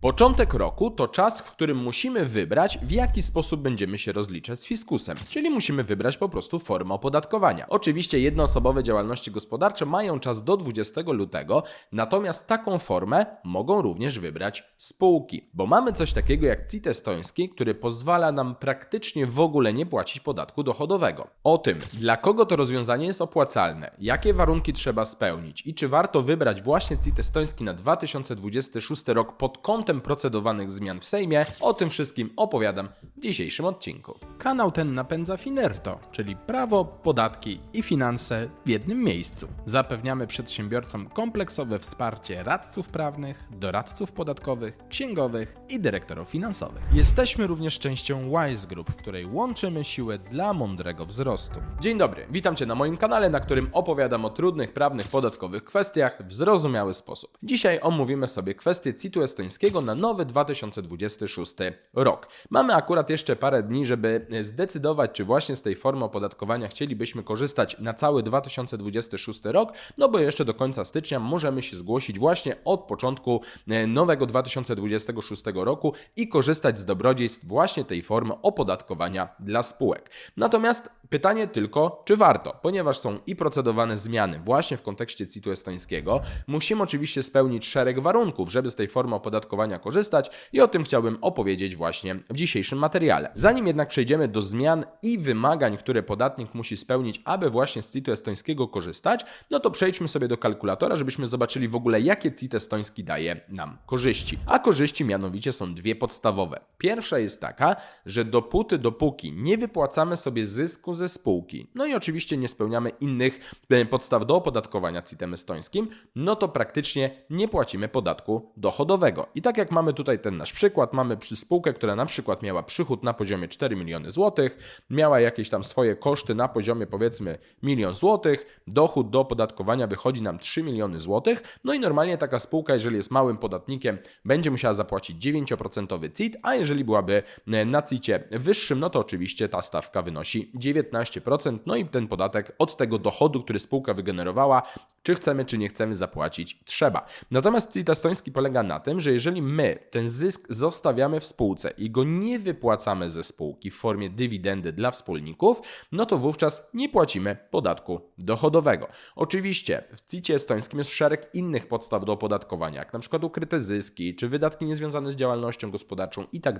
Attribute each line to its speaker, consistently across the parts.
Speaker 1: Początek roku to czas, w którym musimy wybrać, w jaki sposób będziemy się rozliczać z fiskusem, czyli musimy wybrać po prostu formę opodatkowania. Oczywiście jednoosobowe działalności gospodarcze mają czas do 20 lutego, natomiast taką formę mogą również wybrać spółki, bo mamy coś takiego jak CIT estoński, który pozwala nam praktycznie w ogóle nie płacić podatku dochodowego. O tym, dla kogo to rozwiązanie jest opłacalne, jakie warunki trzeba spełnić i czy warto wybrać właśnie CIT estoński na 2026 rok pod kątem procedowanych zmian w Sejmie, o tym wszystkim opowiadam w dzisiejszym odcinku.
Speaker 2: Kanał ten napędza Finerto, czyli prawo, podatki i finanse w jednym miejscu. Zapewniamy przedsiębiorcom kompleksowe wsparcie radców prawnych, doradców podatkowych, księgowych i dyrektorów finansowych. Jesteśmy również częścią Wise Group, w której łączymy siłę dla mądrego wzrostu.
Speaker 1: Dzień dobry, witam Cię na moim kanale, na którym opowiadam o trudnych prawnych podatkowych kwestiach w zrozumiały sposób. Dzisiaj omówimy sobie kwestię CIT-u estońskiego na nowy 2026 rok. Mamy akurat jeszcze parę dni, żeby zdecydować, czy właśnie z tej formy opodatkowania chcielibyśmy korzystać na cały 2026 rok, no bo jeszcze do końca stycznia możemy się zgłosić właśnie od początku e, nowego 2026 roku i korzystać z dobrodziejstw właśnie tej formy opodatkowania dla spółek. Natomiast pytanie tylko, czy warto, ponieważ są i procedowane zmiany właśnie w kontekście CIT-u estońskiego, musimy oczywiście spełnić szereg warunków, żeby z tej formy opodatkowania korzystać i o tym chciałbym opowiedzieć właśnie w dzisiejszym materiale. Zanim jednak przejdziemy do zmian i wymagań, które podatnik musi spełnić, aby właśnie z CIT-u estońskiego korzystać, no to przejdźmy sobie do kalkulatora, żebyśmy zobaczyli w ogóle, jakie CIT estoński daje nam korzyści. A korzyści mianowicie są dwie podstawowe. Pierwsza jest taka, że dopóty, dopóki nie wypłacamy sobie zysku ze spółki, no i oczywiście nie spełniamy innych e, podstaw do opodatkowania CIT-em estońskim, no to praktycznie nie płacimy podatku dochodowego. I tak jak mamy tutaj ten nasz przykład, mamy spółkę, która na przykład miała przychód na poziomie 4 miliony złotych, miała jakieś tam swoje koszty na poziomie powiedzmy milion złotych, dochód do opodatkowania wychodzi nam 3 miliony złotych, no i normalnie taka spółka, jeżeli jest małym podatnikiem, będzie musiała zapłacić 9% CIT, a jeżeli byłaby e, na CIT-cie wyższym, no to oczywiście ta stawka wynosi 19%, no i ten podatek od tego dochodu, który spółka wygenerowała, czy chcemy, czy nie chcemy zapłacić, trzeba. Natomiast CIT estoński polega na tym, że jeżeli my ten zysk zostawiamy w spółce i go nie wypłacamy ze spółki w formie dywidendy dla wspólników, no to wówczas nie płacimy podatku dochodowego. Oczywiście w CIT estońskim jest szereg innych podstaw do opodatkowania, jak na przykład ukryte zyski, czy wydatki niezwiązane z działalnością gospodarczą i tak.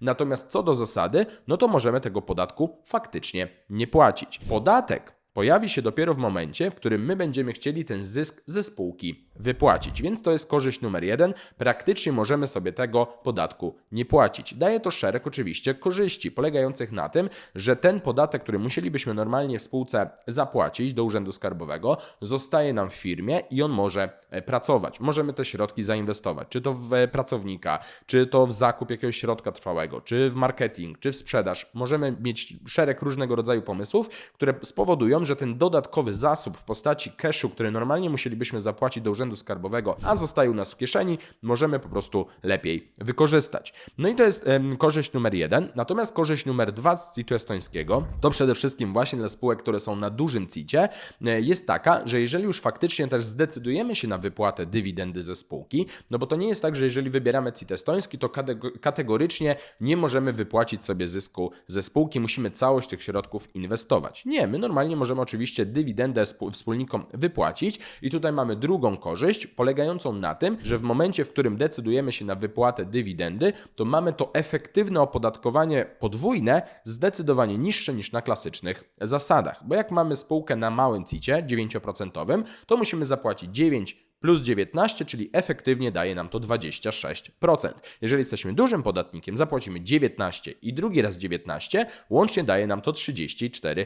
Speaker 1: Natomiast co do zasady, no to możemy tego podatku faktycznie nie płacić. Podatek pojawi się dopiero w momencie, w którym my będziemy chcieli ten zysk ze spółki wypłacić. Więc to jest korzyść numer jeden. Praktycznie możemy sobie tego podatku nie płacić. Daje to szereg oczywiście korzyści, polegających na tym, że ten podatek, który musielibyśmy normalnie w spółce zapłacić do Urzędu Skarbowego, zostaje nam w firmie i on może e, pracować. Możemy te środki zainwestować, czy to w e, pracownika, czy to w zakup jakiegoś środka trwałego, czy w marketing, czy w sprzedaż. Możemy mieć szereg różnego rodzaju pomysłów, które spowodują, że ten dodatkowy zasób w postaci cashu, który normalnie musielibyśmy zapłacić do Urzędu Skarbowego, a zostaje u nas w kieszeni, możemy po prostu lepiej wykorzystać. No i to jest korzyść numer jeden. Natomiast korzyść numer dwa z CIT-u estońskiego, to przede wszystkim właśnie dla spółek, które są na dużym CIT-cie, e, jest taka, że jeżeli już faktycznie też zdecydujemy się na wypłatę dywidendy ze spółki, no bo to nie jest tak, że jeżeli wybieramy CIT estoński, to katego- kategorycznie nie możemy wypłacić sobie zysku ze spółki, musimy całość tych środków inwestować. Nie, my normalnie możemy oczywiście dywidendę wspólnikom wypłacić i tutaj mamy drugą korzyść, polegającą na tym, że w momencie, w którym decydujemy się na wypłatę dywidendy, to mamy to efektywne opodatkowanie podwójne, zdecydowanie niższe niż na klasycznych zasadach. Bo jak mamy spółkę na małym CIT-cie, 9%, to musimy zapłacić 9 plus 19, czyli efektywnie daje nam to 26%. Jeżeli jesteśmy dużym podatnikiem, zapłacimy 19 i drugi raz 19, łącznie daje nam to 34%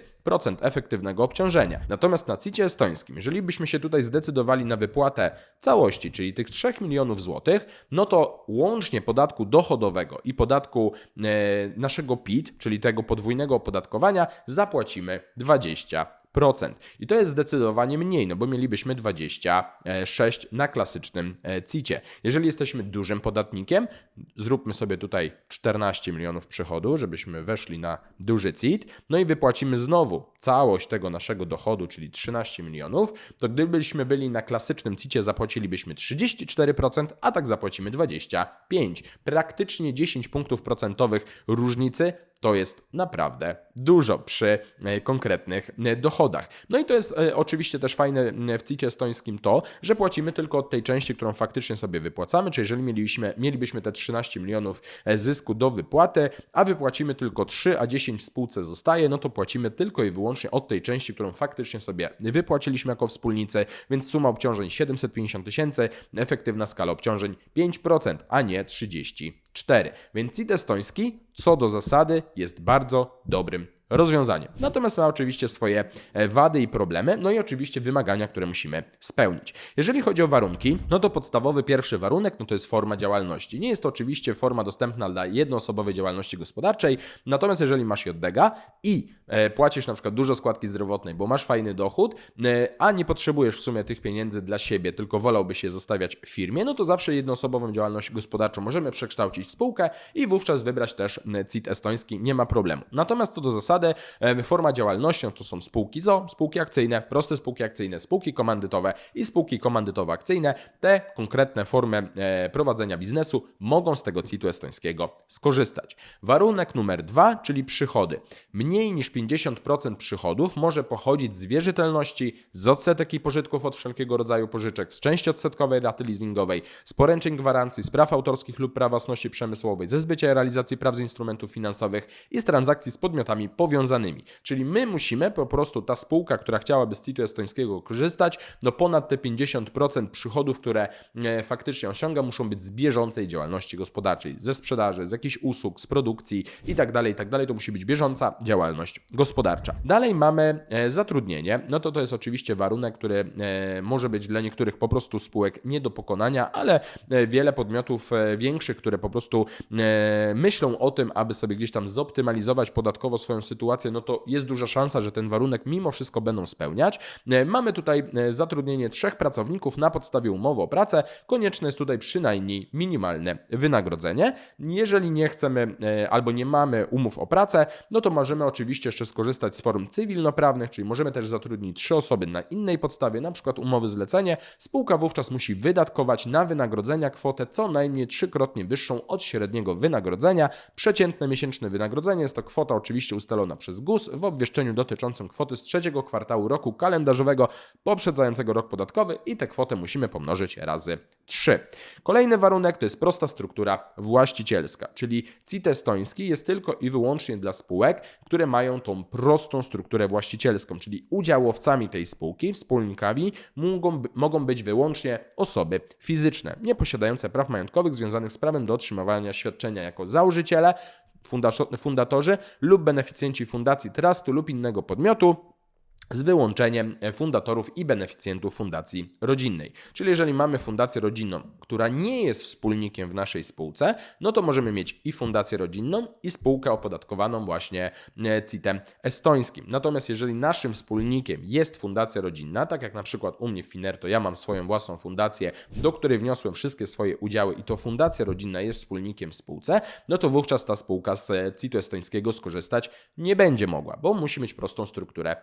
Speaker 1: efektywnego obciążenia. Natomiast na CIT estońskim, jeżeli byśmy się tutaj zdecydowali na wypłatę całości, czyli tych 3 milionów złotych, no to łącznie podatku dochodowego i podatku e, naszego PIT, czyli tego podwójnego opodatkowania, zapłacimy 20%. I to jest zdecydowanie mniej, no bo mielibyśmy 26 na klasycznym e, CIT-ie. Jeżeli jesteśmy dużym podatnikiem, zróbmy sobie tutaj 14 milionów przychodu, żebyśmy weszli na duży CIT, no i wypłacimy znowu całość tego naszego dochodu, czyli 13 milionów, to gdybyśmy byli na klasycznym CIT-ie, zapłacilibyśmy 34%, a tak zapłacimy 25%. Praktycznie 10 punktów procentowych różnicy to jest naprawdę dużo przy e, konkretnych e, dochodach. No i to jest e, oczywiście też fajne w CIT estońskim to, że płacimy tylko od tej części, którą faktycznie sobie wypłacamy, czyli jeżeli mielibyśmy, mielibyśmy te 13 milionów zysku do wypłaty, a wypłacimy tylko 3, a 10 w spółce zostaje, no to płacimy tylko i wyłącznie od tej części, którą faktycznie sobie wypłaciliśmy jako wspólnicy, więc suma obciążeń 750 tysięcy, efektywna skala obciążeń 5%, a nie 34. Więc CIT estoński co do zasady jest bardzo dobrym rozwiązaniem. Natomiast ma oczywiście swoje e, wady i problemy, no i oczywiście wymagania, które musimy spełnić. Jeżeli chodzi o warunki, no to podstawowy pierwszy warunek, no to jest forma działalności. Nie jest to oczywiście forma dostępna dla jednoosobowej działalności gospodarczej, natomiast jeżeli masz JDG i e, płacisz na przykład dużo składki zdrowotnej, bo masz fajny dochód, e, a nie potrzebujesz w sumie tych pieniędzy dla siebie, tylko wolałbyś je zostawiać firmie, no to zawsze jednoosobową działalność gospodarczą możemy przekształcić w spółkę i wówczas wybrać też CIT estoński, nie ma problemu. Natomiast co do zasady, e, forma działalności no to są spółki ZO, spółki akcyjne, proste spółki akcyjne, spółki komandytowe i spółki komandytowo-akcyjne. Te konkretne formy e, prowadzenia biznesu mogą z tego CIT-u estońskiego skorzystać. Warunek numer dwa, czyli przychody. Mniej niż 50% przychodów może pochodzić z wierzytelności, z odsetek i pożytków od wszelkiego rodzaju pożyczek, z części odsetkowej raty leasingowej, z poręczeń gwarancji, z praw autorskich lub praw własności przemysłowej, ze zbycia realizacji praw z instrumentów finansowych i z transakcji z podmiotami powiązanymi. Czyli my musimy po prostu, ta spółka, która chciałaby z CIT-u estońskiego korzystać, no ponad te 50% przychodów, które e, faktycznie osiąga, muszą być z bieżącej działalności gospodarczej, ze sprzedaży, z jakichś usług, z produkcji i tak dalej, i tak. To musi być bieżąca działalność gospodarcza. Dalej mamy e, zatrudnienie. No to to jest oczywiście warunek, który e, może być dla niektórych po prostu spółek nie do pokonania, ale wiele podmiotów większych, które po prostu myślą o tym, aby sobie gdzieś tam zoptymalizować podatkowo swoją sytuację, no to jest duża szansa, że ten warunek mimo wszystko będą spełniać. E, Mamy tutaj e, zatrudnienie trzech pracowników na podstawie umowy o pracę. Konieczne jest tutaj przynajmniej minimalne wynagrodzenie. Jeżeli nie chcemy e, albo nie mamy umów o pracę, no to możemy oczywiście jeszcze skorzystać z form cywilnoprawnych, czyli możemy też zatrudnić trzy osoby na innej podstawie, na przykład umowy zlecenie. Spółka wówczas musi wydatkować na wynagrodzenia kwotę co najmniej trzykrotnie wyższą od średniego wynagrodzenia. Przeciętne miesięczne wynagrodzenie jest to kwota oczywiście ustalona przez GUS w obwieszczeniu dotyczącym kwoty z trzeciego kwartału roku kalendarzowego poprzedzającego rok podatkowy i tę kwotę musimy pomnożyć razy 3. Kolejny warunek to jest prosta struktura właścicielska, czyli CIT estoński jest tylko i wyłącznie dla spółek, które mają tą prostą strukturę właścicielską, czyli udziałowcami tej spółki, wspólnikami mogą, mogą być wyłącznie osoby fizyczne, nie posiadające praw majątkowych związanych z prawem do otrzymywania świadczenia jako założyciele, fundatorzy lub beneficjenci fundacji trustu lub innego podmiotu, z wyłączeniem fundatorów i beneficjentów fundacji rodzinnej. Czyli jeżeli mamy fundację rodzinną, która nie jest wspólnikiem w naszej spółce, no to możemy mieć i fundację rodzinną, i spółkę opodatkowaną właśnie e, CIT-em estońskim. Natomiast jeżeli naszym wspólnikiem jest fundacja rodzinna, tak jak na przykład u mnie w Finerto, ja mam swoją własną fundację, do której wniosłem wszystkie swoje udziały i to fundacja rodzinna jest wspólnikiem w spółce, no to wówczas ta spółka z e, CIT-u estońskiego skorzystać nie będzie mogła, bo musi mieć prostą strukturę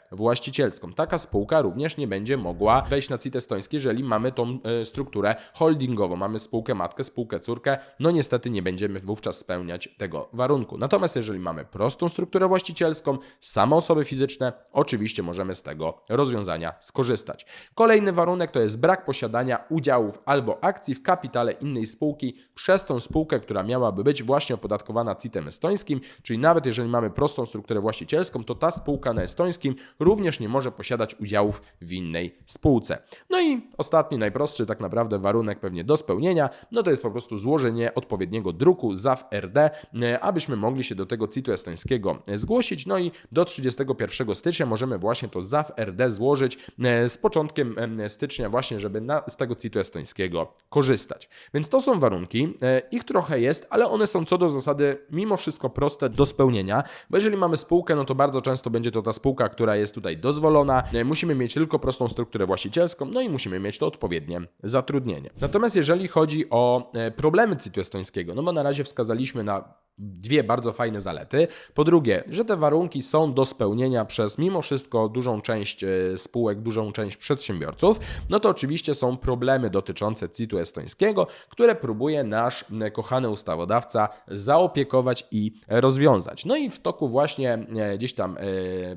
Speaker 1: właścicielską. Taka spółka również nie będzie mogła wejść na CIT estoński, jeżeli mamy tą e, strukturę holdingową, mamy spółkę matkę, spółkę córkę, no niestety nie będziemy wówczas spełniać tego warunku. Natomiast jeżeli mamy prostą strukturę właścicielską, same osoby fizyczne, oczywiście możemy z tego rozwiązania skorzystać. Kolejny warunek to jest brak posiadania udziałów albo akcji w kapitale innej spółki przez tą spółkę, która miałaby być właśnie opodatkowana CIT-em estońskim, czyli nawet jeżeli mamy prostą strukturę właścicielską, to ta spółka na estońskim również nie może posiadać udziałów w innej spółce. No i ostatni, najprostszy tak naprawdę warunek pewnie do spełnienia, no to jest po prostu złożenie odpowiedniego druku ZAW RD, e, abyśmy mogli się do tego CIT-u estońskiego e, zgłosić. No i do 31 stycznia możemy właśnie to ZAW RD złożyć e, z początkiem stycznia właśnie, żeby na, z tego CIT-u estońskiego korzystać. Więc to są warunki, ich trochę jest, ale one są co do zasady mimo wszystko proste do spełnienia, bo jeżeli mamy spółkę, no to bardzo często będzie to ta spółka, która jest tutaj do dozwolona, e, musimy mieć tylko prostą strukturę właścicielską, no i musimy mieć to odpowiednie zatrudnienie. Natomiast jeżeli chodzi o e, problemy CIT-u estońskiego, no bo na razie wskazaliśmy na dwie bardzo fajne zalety. Po drugie, że te warunki są do spełnienia przez mimo wszystko dużą część e, spółek, dużą część przedsiębiorców, no to oczywiście są problemy dotyczące CIT-u estońskiego, które próbuje nasz e, kochany ustawodawca zaopiekować i rozwiązać. No i w toku właśnie e, gdzieś tam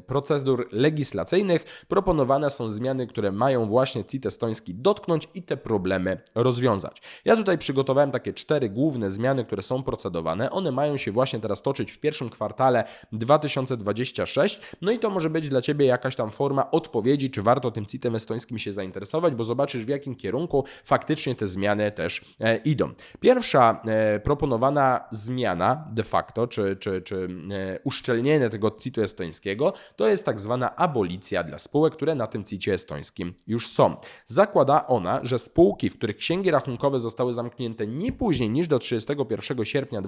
Speaker 1: procedur legislacyjnych proponowane są zmiany, które mają właśnie CIT estoński dotknąć i te problemy rozwiązać. Ja tutaj przygotowałem takie cztery główne zmiany, które są procedowane. One mają się właśnie teraz toczyć w pierwszym kwartale 2026. No i to może być dla Ciebie jakaś tam forma odpowiedzi, czy warto tym CIT-em estońskim się zainteresować, bo zobaczysz w jakim kierunku faktycznie te zmiany też e, idą. Pierwsza e, proponowana zmiana de facto, czy, czy, czy e, uszczelnienie tego CIT-u estońskiego, to jest tak zwana abolicja dla spółek, które na tym CIT-ie estońskim już są. Zakłada ona, że spółki, w których księgi rachunkowe zostały zamknięte nie później niż do 31 sierpnia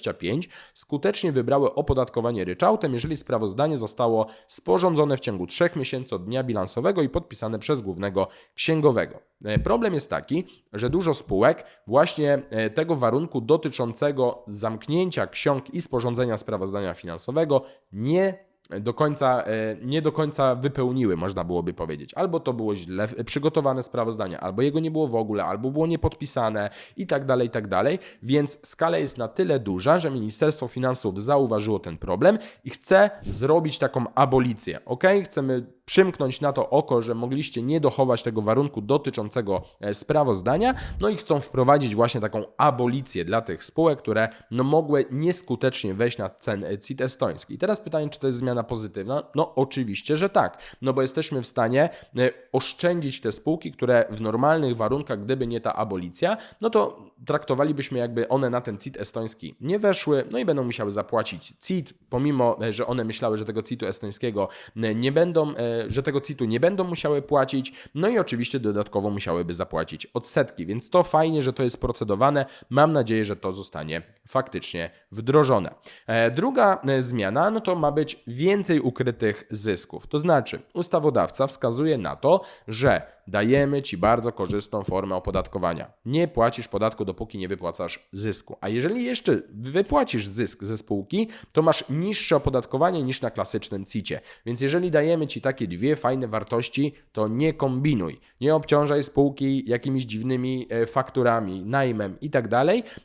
Speaker 1: 2025, skutecznie wybrały opodatkowanie ryczałtem, jeżeli sprawozdanie zostało sporządzone w ciągu 3 miesięcy od dnia bilansowego i podpisane przez głównego księgowego. E, Problem jest taki, że dużo spółek właśnie e, tego warunku dotyczącego zamknięcia ksiąg i sporządzenia sprawozdania finansowego nie do końca, e, nie do końca wypełniły, można byłoby powiedzieć. Albo to było źle przygotowane sprawozdanie, albo jego nie było w ogóle, albo było niepodpisane i tak dalej, i tak dalej. Więc skala jest na tyle duża, że Ministerstwo Finansów zauważyło ten problem i chce zrobić taką abolicję. Ok, chcemy przymknąć na to oko, że mogliście nie dochować tego warunku dotyczącego e, sprawozdania, no i chcą wprowadzić właśnie taką abolicję dla tych spółek, które no, mogły nieskutecznie wejść na ten e, CIT estoński. I teraz pytanie, czy to jest zmiana pozytywna? No oczywiście, że tak, no bo jesteśmy w stanie e, oszczędzić te spółki, które w normalnych warunkach, gdyby nie ta abolicja, no to traktowalibyśmy jakby one na ten CIT estoński nie weszły, no i będą musiały zapłacić CIT, pomimo, że one myślały, że tego CIT-u estońskiego nie będą, że tego CIT-u nie będą musiały płacić, no i oczywiście dodatkowo musiałyby zapłacić odsetki, więc to fajnie, że to jest procedowane. Mam nadzieję, że to zostanie faktycznie wdrożone. E, Druga e, zmiana, no to ma być więcej ukrytych zysków. To znaczy, ustawodawca wskazuje na to, że dajemy Ci bardzo korzystną formę opodatkowania. Nie płacisz podatku, dopóki nie wypłacasz zysku. A jeżeli jeszcze wypłacisz zysk ze spółki, to masz niższe opodatkowanie niż na klasycznym CIT-ie. Więc jeżeli dajemy Ci takie dwie fajne wartości, to nie kombinuj. Nie obciążaj spółki jakimiś dziwnymi e, fakturami, najmem i tak.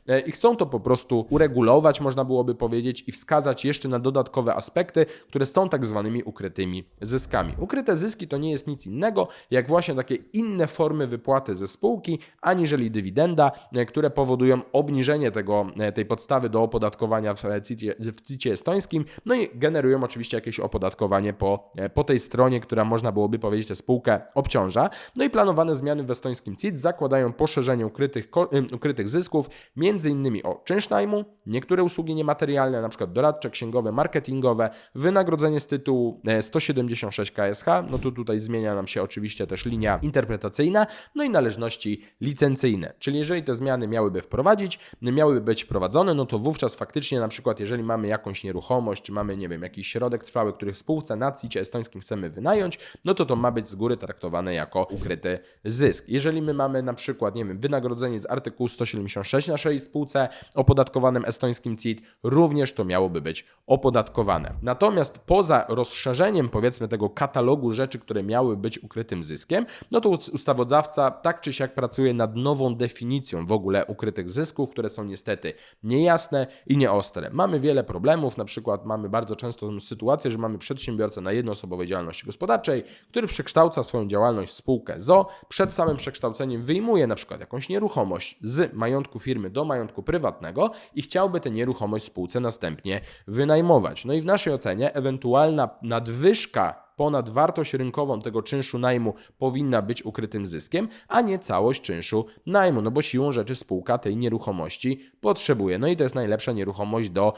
Speaker 1: E, I chcą to po prostu uregulować, można byłoby powiedzieć, i wskazać jeszcze na dodatkowe aspekty, które są tak zwanymi ukrytymi zyskami. Ukryte zyski to nie jest nic innego, jak właśnie takie inne formy wypłaty ze spółki, aniżeli dywidenda, e, które powodują obniżenie tego, e, tej podstawy do opodatkowania w CIT-ie, w CIT-ie estońskim, no i generują oczywiście jakieś opodatkowanie po, e, po tej stronie, która można byłoby powiedzieć tę spółkę obciąża. No i planowane zmiany w estońskim CIT zakładają poszerzenie ukrytych, ukrytych zysków, innymi o czynsz najmu, niektóre usługi niematerialne, np. doradcze, księgowe, marketingowe, wynagrodzenie z tytułu e, 176 KSH, no to tutaj zmienia nam się oczywiście też linia interpretacyjna, no i należności licencyjne. Czyli jeżeli te zmiany miałyby wprowadzić, miałyby być wprowadzone, no to wówczas faktycznie na przykład jeżeli mamy jakąś nieruchomość, czy mamy, nie wiem, jakiś środek trwały, który w spółce na CIT estońskim chcemy wynająć, no to to ma być z góry traktowane jako ukryty zysk. Jeżeli my mamy na przykład, nie wiem, wynagrodzenie z artykułu 176 w naszej spółce opodatkowanym estońskim CIT, również to miałoby być opodatkowane. Natomiast poza rozszerzeniem powiedzmy tego katalogu rzeczy, które miały być ukrytym zyskiem, no to ustawodawca tak czy siak pracuje nad nową definicją w ogóle ukrytych zysków, które są niestety niejasne i nieostre. Mamy wiele problemów, na przykład mamy bardzo często sytuację, że mamy przedsiębiorcę na jednoosobowej działalności gospodarczej, który przekształca swoją działalność w spółkę ZO, przed samym przekształceniem wyjmuje na przykład jakąś nieruchomość z majątku firmy do majątku prywatnego i chciałby tę nieruchomość spółce następnie wynajmować. No i w naszej ocenie ewentualna nadwyżka ponad wartość rynkową tego czynszu najmu powinna być ukrytym zyskiem, a nie całość czynszu najmu, no bo siłą rzeczy spółka tej nieruchomości potrzebuje. No i to jest najlepsza nieruchomość do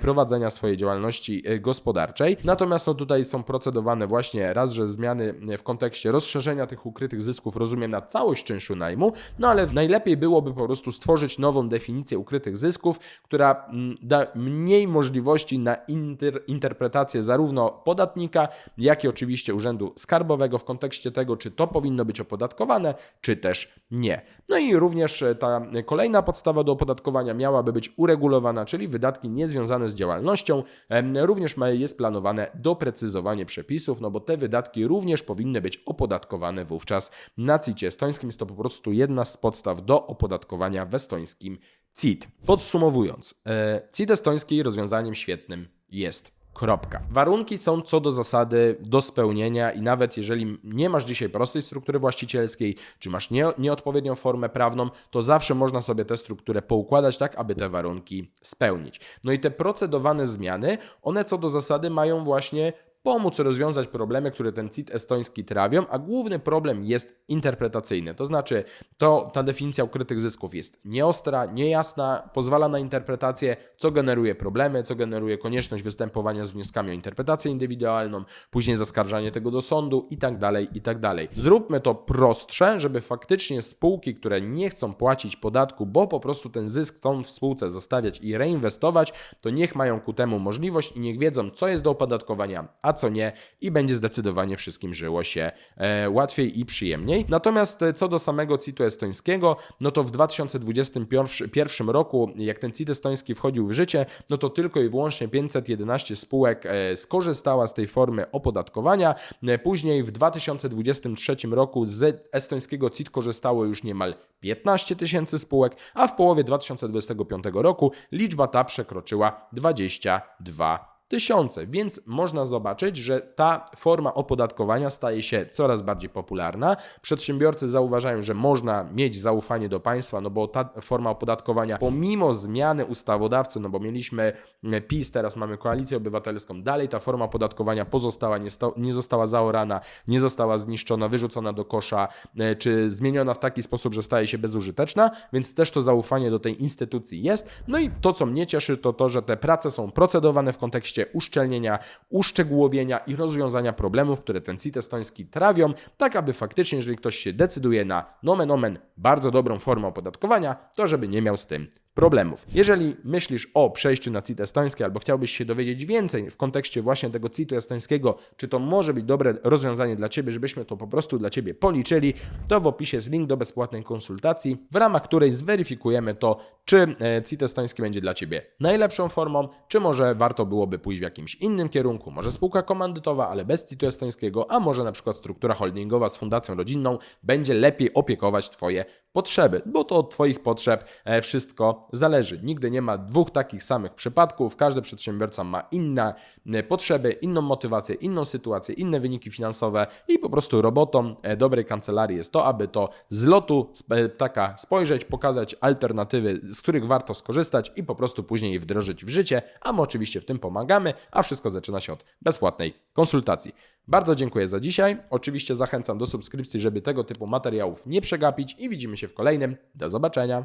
Speaker 1: prowadzenia swojej działalności e, gospodarczej. Natomiast no tutaj są procedowane właśnie raz, że zmiany w kontekście rozszerzenia tych ukrytych zysków, rozumiem, na całość czynszu najmu, no ale najlepiej byłoby po prostu stworzyć nową definicję ukrytych zysków, która mm, da mniej możliwości na inter interpretację zarówno podatnika, jak i oczywiście Urzędu Skarbowego w kontekście tego, czy to powinno być opodatkowane, czy też nie. No i również e, ta kolejna podstawa do opodatkowania miałaby być uregulowana, czyli wydatki niezwiązane z działalnością. Również jest planowane doprecyzowanie przepisów, no bo te wydatki również powinny być opodatkowane wówczas na CIT estońskim. Jest to po prostu jedna z podstaw do opodatkowania w estońskim CIT. Podsumowując, e, CIT estoński rozwiązaniem świetnym jest. Kropka. Warunki są co do zasady do spełnienia i nawet jeżeli nie masz dzisiaj prostej struktury właścicielskiej, czy masz nie, nieodpowiednią formę prawną, to zawsze można sobie tę strukturę poukładać tak, aby te warunki spełnić. No i te procedowane zmiany, one co do zasady mają właśnie pomóc rozwiązać problemy, które ten CIT estoński trawią, a główny problem jest interpretacyjny. To znaczy, to ta definicja ukrytych zysków jest nieostra, niejasna, pozwala na interpretację, co generuje problemy, co generuje konieczność występowania z wnioskami o interpretację indywidualną, później zaskarżanie tego do sądu i tak dalej, i tak. Zróbmy to prostsze, żeby faktycznie spółki, które nie chcą płacić podatku, bo po prostu ten zysk chcą w spółce zostawiać i reinwestować, to niech mają ku temu możliwość i niech wiedzą, co jest do opodatkowania, a co nie, i będzie zdecydowanie wszystkim żyło się e, łatwiej i przyjemniej. Natomiast e, co do samego CIT-u estońskiego, no to w 2021 roku, jak ten CIT estoński wchodził w życie, no to tylko i wyłącznie 511 spółek e, skorzystała z tej formy opodatkowania. Później w 2023 roku z estońskiego CIT korzystało już niemal 15 tysięcy spółek, a w połowie 2025 roku liczba ta przekroczyła 22 tysiące, więc można zobaczyć, że ta forma opodatkowania staje się coraz bardziej popularna. Przedsiębiorcy zauważają, że można mieć zaufanie do państwa, no bo ta forma opodatkowania, pomimo zmiany ustawodawcy, no bo mieliśmy PiS, teraz mamy koalicję obywatelską, dalej ta forma opodatkowania pozostała, nie, sto, nie została zaorana, nie została zniszczona, wyrzucona do kosza, e, czy zmieniona w taki sposób, że staje się bezużyteczna, więc też to zaufanie do tej instytucji jest. No i to, co mnie cieszy, to to, że te prace są procedowane w kontekście uszczelnienia, uszczegółowienia i rozwiązania problemów, które ten CIT estoński trawią, tak aby faktycznie, jeżeli ktoś się decyduje na nomen omen bardzo dobrą formę opodatkowania, to żeby nie miał z tym problemów. Jeżeli myślisz o przejściu na CIT estoński albo chciałbyś się dowiedzieć więcej w kontekście właśnie tego CIT-u estońskiego, czy to może być dobre rozwiązanie dla Ciebie, żebyśmy to po prostu dla Ciebie policzyli, to w opisie jest link do bezpłatnej konsultacji, w ramach której zweryfikujemy to, czy e, CIT estoński będzie dla Ciebie najlepszą formą, czy może warto byłoby pójść w jakimś innym kierunku, może spółka komandytowa, ale bez CIT-u estońskiego, a może na przykład struktura holdingowa z fundacją rodzinną będzie lepiej opiekować Twoje potrzeby, bo to od Twoich potrzeb e, zależy. Nigdy nie ma dwóch takich samych przypadków, każdy przedsiębiorca ma inne e, potrzeby, inną motywację, inną sytuację, inne wyniki finansowe i po prostu robotą e, dobrej kancelarii jest to, aby to z lotu e, ptaka spojrzeć, pokazać alternatywy, z których warto skorzystać i po prostu później je wdrożyć w życie, a my oczywiście w tym pomagamy, a wszystko zaczyna się od bezpłatnej konsultacji. Bardzo dziękuję za dzisiaj. Oczywiście zachęcam do subskrypcji, żeby tego typu materiałów nie przegapić i widzimy się w kolejnym. Do zobaczenia.